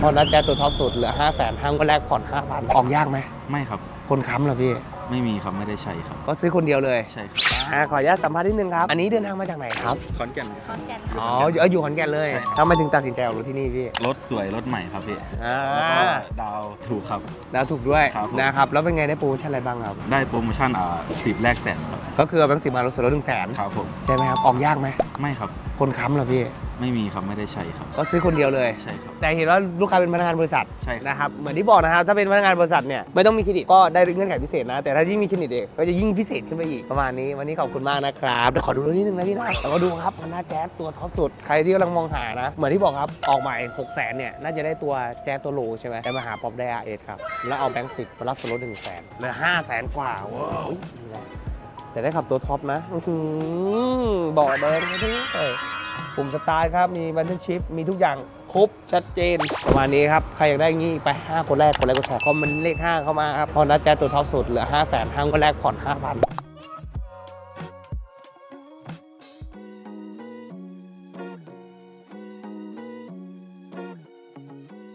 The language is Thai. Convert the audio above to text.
พอนัดแจ๊สตัวท็อปสุดเหลือ 5 0 0 0 0นห้างก็แลกผ่อน5,000ออกยากไหม ไม่ครับ คนค้ำเหรอพี่ ไม่มีครับ ไม่ได้ใช้ครับ ก็ซื้อคนเดียวเลยใช่ครับอ่าขออนุญาตสัมภาษณ์นิดนึงครับ อันนี้เดินทางมาจากไหนครับ ขอนแก่นขอนแก่นอ๋ออยู่เอ้ยอยู่ขอนแก่นเลยใช่ครับ ทำไมถึงตัดสินใจออกรถที่นี่พี่รถสวยรถใหม่ครับพี่อ่าแล้วก็ดาวถูกครับ แล้วถูกด้วยครับผม นะครับ แล้วเป็นไงได้โปรโมชั่นอะไรบ้างครับ ได้โปรโมชั่นอ่าสิบแรกแสนครับก็คือเอาแบงค์สิบมาลดส่วนลดหนึ่งแสนครับผม ใช่ไหมครับ ออกยากไหม ไม่ครับ คนค้ำเหรอพี่ ไม่มีครับไม่ได้ใช้ครับ ก็ซื้อคนเดียวเลย ใช่ครับ แต่เห็นว่าลูกค้าเป็นพนักงานบริษัทใช่ครับ นะครับเหมือนที่บอกนะครับถ้าเป็นพนักงานบริษัทเนี่ยไม่ต้องมีเครดิตก็ได้เงื่อนไขพิเศษนะ แต่ถ้ายิ่งมีเครดิตเองก็จะยิ่งพิเศษขึ้นไปอีกประมาณนี้วันนี้ขอบคุณมากนะครับเดี๋ยวขอดูรถนิดนึงนะพี่นะแล้วก็ดูครับคันหน้าแจ๊สตัวท็อปสุดใครที่กำลังมองหานะ เหมือนที่บอกครับออกใหม่6 0 0 0 0เนี่ยน่าจะได้ตัวแจ๊สตัวโลใช่ไหมแต่มาหาป๊อปได้อาเอสครับแล้วเอาแบงค์สิบมารับส่วนลดหนึ่งแสนเหลือห้าแสนกว่าว้าวนี่แหละแต่ได้ขับตัวท็อปนะอื้อหือเบาะแดงไปด้วย ปุ่มสไตล์ครับ มีบันทึกชิป มีทุกอย่างครบชัดเจนประมาณนี้ครับ ใครอยากได้งี้ไป 5 คนแรก คนแรกก็แชร์คอมเมนต์เลข 5 เข้ามาครับ พอนัดแจ้ตัวท็อปสุดเหลือ 5 0 0 0 0นห้างคนแรกผ่อน 5,000